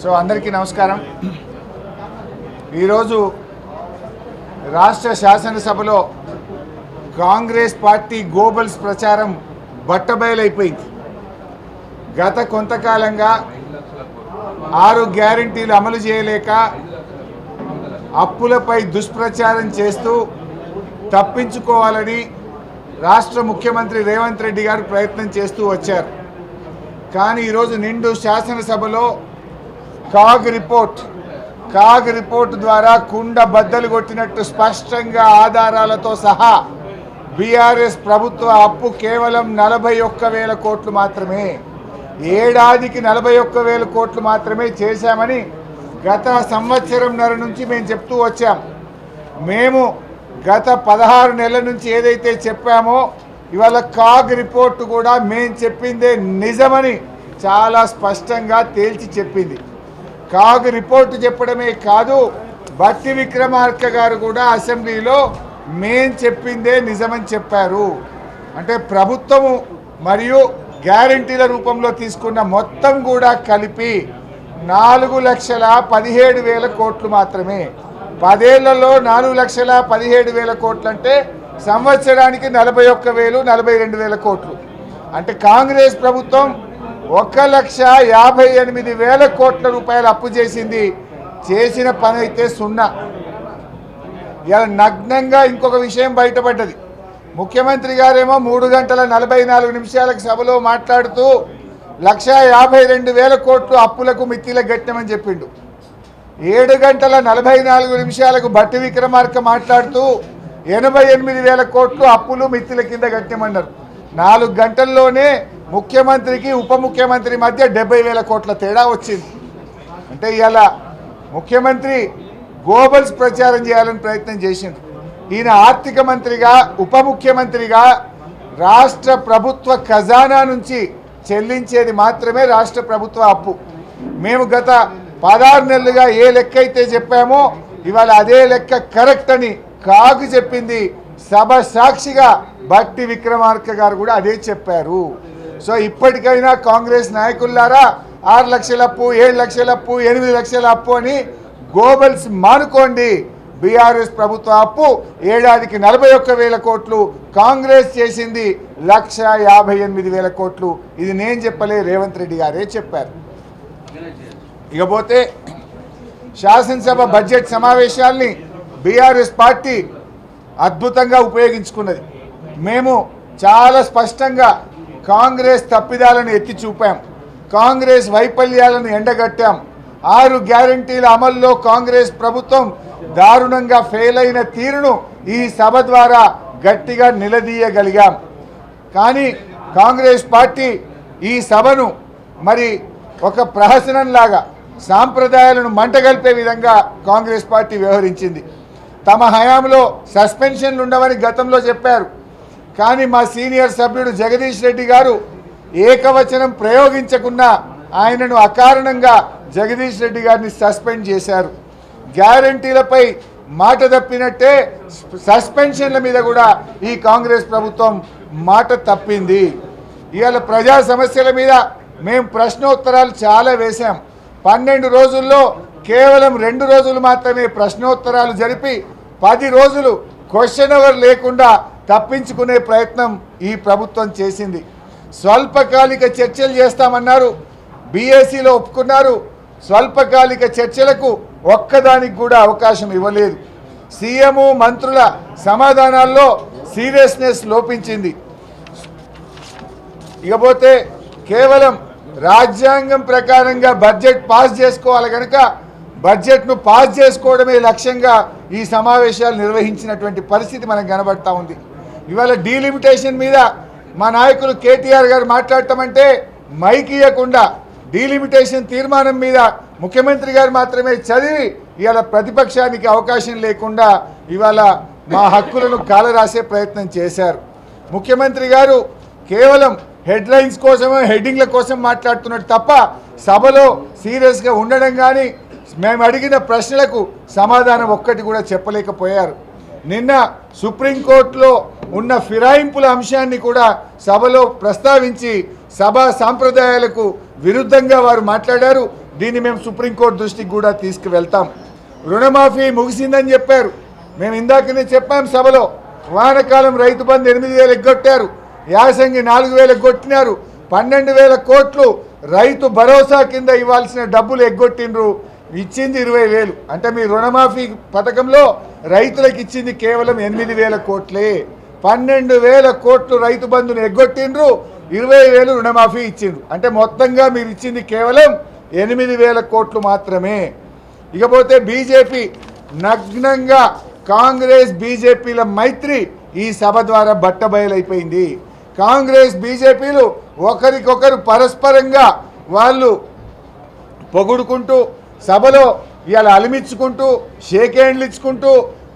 So అందరికీ నమస్కారం. ఈరోజు రాష్ట్ర శాసనసభలో కాంగ్రెస్ పార్టీ గోబల్స్ ప్రచారం బట్టబయలైపోయింది. గత కొంతకాలంగా ఆరు గ్యారంటీలు అమలు చేయలేక అప్పులపై దుష్ప్రచారం చేస్తూ తప్పించుకోవాలని రాష్ట్ర ముఖ్యమంత్రి రేవంత్ రెడ్డి గారు ప్రయత్నం చేస్తూ వచ్చారు. కానీ ఈరోజు నిండు శాసనసభలో కాగ్ రిపోర్ట్. కాగ్ రిపోర్ట్ ద్వారా కుండ బద్దలు కొట్టినట్టు స్పష్టంగా ఆధారాలతో సహా బీఆర్ఎస్ ప్రభుత్వ అప్పు కేవలం నలభై ఒక్క వేల కోట్లు మాత్రమే. ఏడాదికి నలభై ఒక్క వేల కోట్లు మాత్రమే చేశామని గత సంవత్సరంన్నర నుంచి మేము చెప్తూ వచ్చాం. మేము గత పదహారు నెలల నుంచి ఏదైతే చెప్పామో ఇవాళ కాగ్ రిపోర్ట్ కూడా మేము చెప్పిందే నిజమని చాలా స్పష్టంగా తేల్చి చెప్పింది. కాదు రిపోర్ట్ చెప్పడమే కాదు బట్టి విక్రమార్క గారు కూడా అసెంబ్లీలో మేం చెప్పిందే నిజమని చెప్పారు. అంటే ప్రభుత్వము మరియు గ్యారంటీల రూపంలో తీసుకున్న మొత్తం కూడా కలిపి నాలుగు లక్షల పదిహేడు వేల కోట్లు మాత్రమే. పదేళ్ళలో నాలుగు లక్షల పదిహేడు వేల కోట్లు అంటే సంవత్సరానికి నలభై ఒక్క వేలు నలభై రెండు వేల కోట్లు. అంటే కాంగ్రెస్ ప్రభుత్వం ఒక లక్ష యాభై ఎనిమిది వేల కోట్ల రూపాయలు అప్పు చేసింది. చేసిన పని అయితే సున్నా. ఇలా నగ్నంగా ఇంకొక విషయం బయటపడ్డది. ముఖ్యమంత్రి గారేమో మూడు గంటల నలభై నాలుగు నిమిషాలకు సభలో మాట్లాడుతూ లక్ష యాభై రెండు వేల కోట్లు అప్పులకు మిత్తిల గట్టమని చెప్పిండు. ఏడు గంటల నలభై నాలుగు నిమిషాలకు భట్టి విక్రమార్క మాట్లాడుతూ ఎనభై ఎనిమిది వేల కోట్లు అప్పులు మిత్తిల కింద గట్టమన్నారు నాలుగు గంటల్లోనే ముఖ్యమంత్రికి ఉప ముఖ్యమంత్రి మధ్య డెబ్బై వేల కోట్ల తేడా వచ్చింది. అంటే ఇవాళ ముఖ్యమంత్రి గోబల్స్ ప్రచారం చేయాలని ప్రయత్నం చేసింది. ఈయన ఆర్థిక మంత్రిగా ఉప ముఖ్యమంత్రిగా రాష్ట్ర ప్రభుత్వ ఖజానా నుంచి చెల్లించేది మాత్రమే రాష్ట్ర ప్రభుత్వ అప్పు. మేము గత పదహారు నెలలుగా ఏ లెక్క అయితే చెప్పామో ఇవాళ అదే లెక్క కరెక్ట్ అని కాకు చెప్పింది సభ సాక్షిగా భక్తి విక్రమార్క గారు కూడా అదే చెప్పారు. సో ఇప్పటికైనా కాంగ్రెస్ నాయకులారా ఆరు లక్షల అప్పు ఏడు లక్షల అప్పు ఎనిమిది లక్షల అప్పు అని గోబల్స్ మానుకోండి. బీఆర్ఎస్ ప్రభుత్వ అప్పు ఏడాదికి నలభై ఒక్క వేల కోట్లు కాంగ్రెస్ చేసింది లక్ష యాభై ఎనిమిది వేల కోట్లు. ఇది నేను చెప్పలే రేవంత్ రెడ్డి గారే చెప్పారు. ఇకపోతే శాసనసభ బడ్జెట్ సమావేశాల్ని బీఆర్ఎస్ పార్టీ అద్భుతంగా ఉపయోగించుకున్నది. మేము చాలా స్పష్టంగా కాంగ్రెస్ తప్పిదాలను ఎత్తి చూపాం. కాంగ్రెస్ వైఫల్యాలను ఎండగట్టాం. ఆరు గ్యారంటీల అమల్లో కాంగ్రెస్ ప్రభుత్వం దారుణంగా ఫెయిల్ అయిన తీరును ఈ సభ ద్వారా గట్టిగా నిలదీయగలిగాం. కానీ కాంగ్రెస్ పార్టీ ఈ సభను మరి ఒక ప్రహసనంలాగా సాంప్రదాయాలను మంటగలిపే విధంగా కాంగ్రెస్ పార్టీ వ్యవహరించింది. తమ హయాంలో సస్పెన్షన్లు ఉండవని గతంలో చెప్పారు. కానీ మా సీనియర్ సభ్యుడు జగదీష్ రెడ్డి గారు ఏకవచనం ప్రయోగించకున్నా ఆయనను అకారణంగా జగదీష్ రెడ్డి గారిని సస్పెండ్ చేశారు. గ్యారంటీలపై మాట తప్పినట్టే సస్పెన్షన్ల మీద కూడా ఈ కాంగ్రెస్ ప్రభుత్వం మాట తప్పింది. ఇవాళ ప్రజా సమస్యల మీద మేము ప్రశ్నోత్తరాలు చాలా వేశాం. పన్నెండు రోజుల్లో కేవలం రెండు రోజులు మాత్రమే ప్రశ్నోత్తరాలు జరిపి పది రోజులు క్వశ్చన్ అవర్ లేకుండా తప్పించుకునే ప్రయత్నం ఈ ప్రభుత్వం చేసింది. స్వల్పకాలిక చర్చలు చేస్తామన్నారు. బీఏసీలో ఒప్పుకున్నారు. స్వల్పకాలిక చర్చలకు ఒక్కదానికి కూడా అవకాశం ఇవ్వలేదు. సీఎం మంత్రుల సమాధానాల్లో సీరియస్నెస్ లోపించింది. ఇకపోతే కేవలం రాజ్యాంగం ప్రకారంగా బడ్జెట్ పాస్ చేసుకోవాలి కనుక బడ్జెట్ను పాస్ చేసుకోవడమే లక్ష్యంగా ఈ సమావేశాలు నిర్వహించినటువంటి పరిస్థితి మనకు కనబడతా ఉంది. ఇవాళ డీలిమిటేషన్ మీద మా నాయకులు కేటీఆర్ గారు మాట్లాడటమంటే మైక్ ఇవ్వకుండా డీలిమిటేషన్ తీర్మానం మీద ముఖ్యమంత్రి గారు మాత్రమే చదివి ఇవాళ ప్రతిపక్షానికి అవకాశం లేకుండా ఇవాళ మా హక్కులను కాలరాసే ప్రయత్నం చేశారు. ముఖ్యమంత్రి గారు కేవలం హెడ్లైన్స్ కోసమే హెడ్డింగ్ల కోసం మాట్లాడుతున్నాడు తప్ప సభలో సీరియస్గా ఉండడం కానీ మేము అడిగిన ప్రశ్నలకు సమాధానం ఒక్కటి కూడా చెప్పలేకపోయారు. నిన్న సుప్రీంకోర్టులో ఉన్న ఫిరాయింపుల అంశాన్ని కూడా సభలో ప్రస్తావించి సభా సాంప్రదాయాలకు విరుద్ధంగా వారు మాట్లాడారు. దీన్ని మేము సుప్రీంకోర్టు దృష్టికి కూడా తీసుకువెళ్తాం. రుణమాఫీ ముగిసిందని చెప్పారు. మేము ఇందాకనే చెప్పాం సభలో. వానకాలం రైతు బంధు ఎనిమిది వేలు ఎగ్గొట్టారు. యాసంగి నాలుగు వేలు ఎగ్గొట్టినారు. పన్నెండు వేల కోట్లు రైతు భరోసా కింద ఇవ్వాల్సిన డబ్బులు ఎగ్గొట్టిండ్రు. ఇచ్చింది ఇరవై వేలు. అంటే మీ రుణమాఫీ పథకంలో రైతులకు ఇచ్చింది కేవలం ఎనిమిది వేల కోట్లే. పన్నెండు వేల కోట్లు రైతు బంధుని ఎగ్గొట్టిండ్రు ఇరవై వేలు రుణమాఫీ ఇచ్చిండ్రు. అంటే మొత్తంగా మీరు ఇచ్చింది కేవలం ఎనిమిది వేల కోట్లు మాత్రమే. ఇకపోతే బీజేపీ నగ్నంగా కాంగ్రెస్ బీజేపీల మైత్రి ఈ సభ ద్వారా బట్టబయలైపోయింది. కాంగ్రెస్ బీజేపీలు ఒకరికొకరు పరస్పరంగా వాళ్ళు పొగుడుకుంటూ సభలో ఇవాళ అలిమించుకుంటూ షేక్ హ్యాండ్లు ఇచ్చుకుంటూ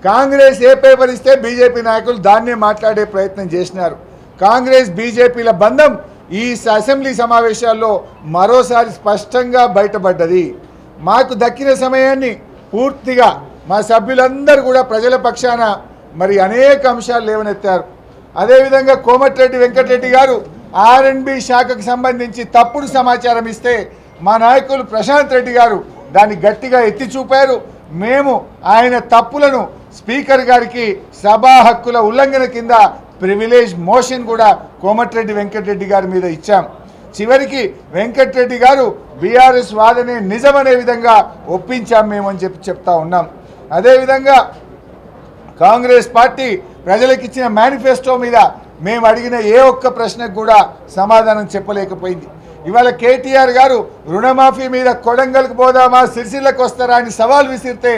కాంగ్రెస్ ఏ పేపర్ ఇస్తే బీజేపీ నాయకులు దాన్నే మాట్లాడే ప్రయత్నం చేసినారు. కాంగ్రెస్ బీజేపీల బంధం ఈ అసెంబ్లీ సమావేశాల్లో మరోసారి స్పష్టంగా బయటపడ్డది. మాకు దక్కిన సమయాన్ని పూర్తిగా మా సభ్యులందరూ కూడా ప్రజల పక్షాన మరి అనేక అంశాలు లేవనెత్తారు. అదేవిధంగా కోమటిరెడ్డి వెంకటరెడ్డి గారు ఆర్ఎండ్బి శాఖకు సంబంధించి తప్పుడు సమాచారం ఇస్తే మా నాయకులు ప్రశాంత్ రెడ్డి గారు దాన్ని గట్టిగా ఎత్తి చూపారు. మేము ఆయన తప్పులను స్పీకర్ గారికి సభా హక్కుల ఉల్లంఘన కింద ప్రివిలేజ్ మోషన్ కూడా కోమటిరెడ్డి వెంకటరెడ్డి గారి మీద ఇచ్చాం. చివరికి వెంకటరెడ్డి గారు బీఆర్ఎస్ వాదనే నిజమనే విధంగా ఒప్పించాం మేము అని చెప్పి చెప్తా ఉన్నాం. అదేవిధంగా కాంగ్రెస్ పార్టీ ప్రజలకు ఇచ్చిన మేనిఫెస్టో మీద మేము అడిగిన ఏ ఒక్క ప్రశ్నకు కూడా సమాధానం చెప్పలేకపోయింది. ఇవాళ కేటీఆర్ గారు రుణమాఫీ మీద కొడంగల్కి పోదామా సిరిసిల్లకు వస్తారా అని సవాల్ విసిరితే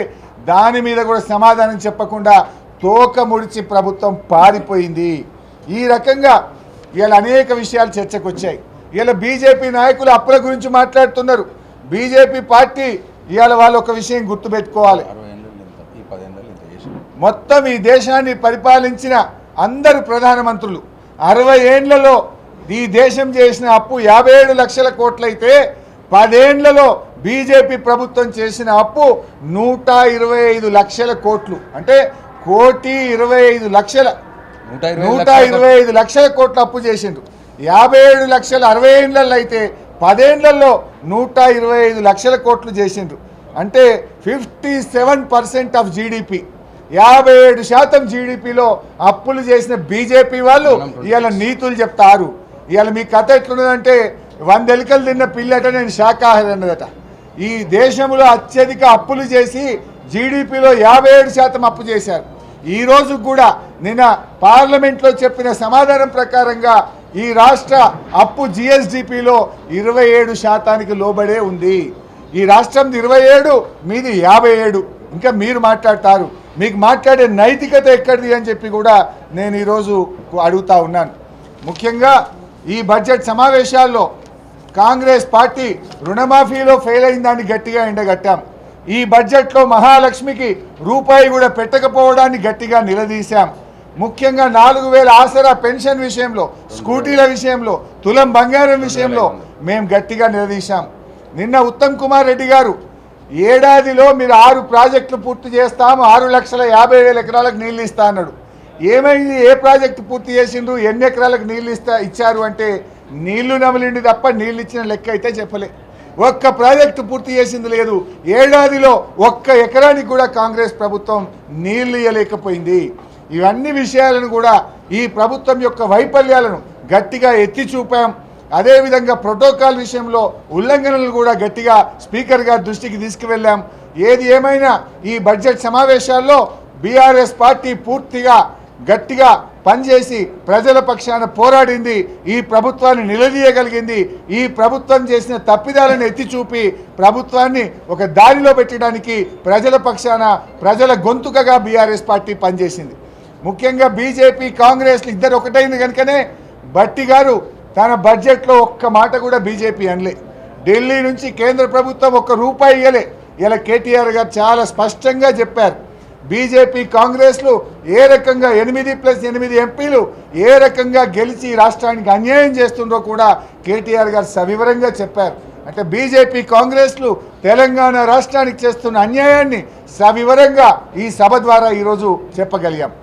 దాని మీద కూడా సమాధానం చెప్పకుండా తోక ముడిచి ప్రభుత్వం పారిపోయింది. ఈ రకంగా ఇవాళ అనేక విషయాలు చర్చకు వచ్చాయి ఇవాళ బీజేపీ నాయకులు అప్పుల గురించి మాట్లాడుతున్నారు. బీజేపీ పార్టీ ఇవాళ వాళ్ళు ఒక విషయం గుర్తుపెట్టుకోవాలి. మొత్తం ఈ దేశాన్ని పరిపాలించిన అందరు ప్రధానమంత్రులు. అరవై ఏండ్లలో ఈ దేశం చేసిన అప్పు యాభై ఏడు లక్షల కోట్లయితే పదేండ్లలో బీజేపీ ప్రభుత్వం చేసిన అప్పు నూట ఇరవై ఐదు లక్షల కోట్లు. అంటే కోటి ఇరవై ఐదు లక్షల నూట ఇరవై ఐదు లక్షల కోట్లు అప్పు చేసిండ్రు. యాభై ఏడు లక్షల అరవై ఏండ్లలో అయితే పదేండ్లలో నూట ఇరవై ఐదు లక్షల కోట్లు చేసిండ్రు. అంటే fifty seven percent of GDP. యాభై ఏడు శాతం జీడిపిలో అప్పులు చేసిన బీజేపీ వాళ్ళు ఇవాళ నీతులు చెప్తారు. ఇవాళ మీ కథ ఎట్లున్నదంటే వంద ఎలుకలు తిన్న పిల్లట నేను శాకాహారి అన్నదట. ఈ దేశంలో అత్యధిక అప్పులు చేసి జీడిపిలో యాభై ఏడు శాతం అప్పు చేశారు. ఈ రోజు కూడా నిన్న పార్లమెంట్లో చెప్పిన సమాధానం ప్రకారంగా ఈ రాష్ట్ర అప్పు జిఎస్డిపిలో ఇరవై ఏడు శాతానికి లోబడే ఉంది. ఈ రాష్ట్రం ఇరవై ఏడు మీది యాభై ఏడు. ఇంకా మీరు మాట్లాడతారు. మీకు మాట్లాడే నైతికత ఎక్కడిది అని చెప్పి కూడా నేను ఈరోజు అడుగుతా ఉన్నాను. ముఖ్యంగా ఈ బడ్జెట్ సమావేశాల్లో కాంగ్రెస్ పార్టీ రుణమాఫీలో ఫెయిల్ అయిన దాన్ని గట్టిగా ఎండగట్టాం. ఈ బడ్జెట్లో మహాలక్ష్మికి రూపాయి కూడా పెట్టకపోవడాన్ని గట్టిగా నిలదీశాం. ముఖ్యంగా నాలుగు వేల ఆసరా పెన్షన్ విషయంలో స్కూటీల విషయంలో తులం బంగారం విషయంలో మేము గట్టిగా నిలదీశాం. నిన్న ఉత్తమ్ కుమార్ రెడ్డి గారు ఏడాదిలో మీరు ఆరు ప్రాజెక్టులు పూర్తి చేస్తాము ఆరు లక్షల యాభై వేల ఎకరాలకు నీళ్ళు ఇస్తా అన్నాడు. ఏమైంది? ఏ ప్రాజెక్టు పూర్తి చేసిండ్రు? ఎన్ని ఎకరాలకు నీళ్ళు ఇస్తా ఇచ్చారు? అంటే నీళ్ళు నమిలిండి తప్ప నీళ్ళు ఇచ్చిన లెక్క అయితే చెప్పలే. ఒక్క ప్రాజెక్టు పూర్తి చేసింది లేదు. ఏడాదిలో ఒక్క ఎకరానికి కూడా కాంగ్రెస్ ప్రభుత్వం నీళ్ళు ఇవ్వలేకపోయింది ఇవన్నీ విషయాలను కూడా ఈ ప్రభుత్వం యొక్క వైఫల్యాలను గట్టిగా ఎత్తి చూపాం. అదేవిధంగా ప్రోటోకాల్ విషయంలో ఉల్లంఘనలు కూడా గట్టిగా స్పీకర్ గారి దృష్టికి తీసుకువెళ్ళాం. ఏది ఏమైనా ఈ బడ్జెట్ సమావేశాల్లో బీఆర్ఎస్ పార్టీ పూర్తిగా గట్టిగా పనిచేసి ప్రజల పక్షాన పోరాడింది ఈ ప్రభుత్వాన్ని నిలదీయగలిగింది ఈ ప్రభుత్వం చేసిన తప్పిదాలను ఎత్తి చూపి ప్రభుత్వాన్ని ఒక దారిలో పెట్టడానికి ప్రజల పక్షాన ప్రజల గొంతుకగా బీఆర్ఎస్ పార్టీ పనిచేసింది. ముఖ్యంగా బీజేపీ కాంగ్రెస్లు ఇద్దరు ఒకటైంది కనుకనే భట్టి గారు తన బడ్జెట్లో ఒక్క మాట కూడా బీజేపీ అనలే. ఢిల్లీ నుంచి కేంద్ర ప్రభుత్వం ఒక్క రూపాయి ఇవ్వలే ఇలా కేటీఆర్ గారు చాలా స్పష్టంగా చెప్పారు. బీజేపీ కాంగ్రెస్లు ఏ రకంగా ఎనిమిది ప్లస్ ఎనిమిది ఎంపీలు ఏ రకంగా గెలిచి రాష్ట్రానికి అన్యాయం చేస్తుండో కూడా కేటీఆర్ గారు సవివరంగా చెప్పారు. అంటే బీజేపీ కాంగ్రెస్లు తెలంగాణ రాష్ట్రానికి చేస్తున్న అన్యాయాన్ని సవివరంగా ఈ సభ ద్వారా ఈరోజు చెప్పగలిగాం.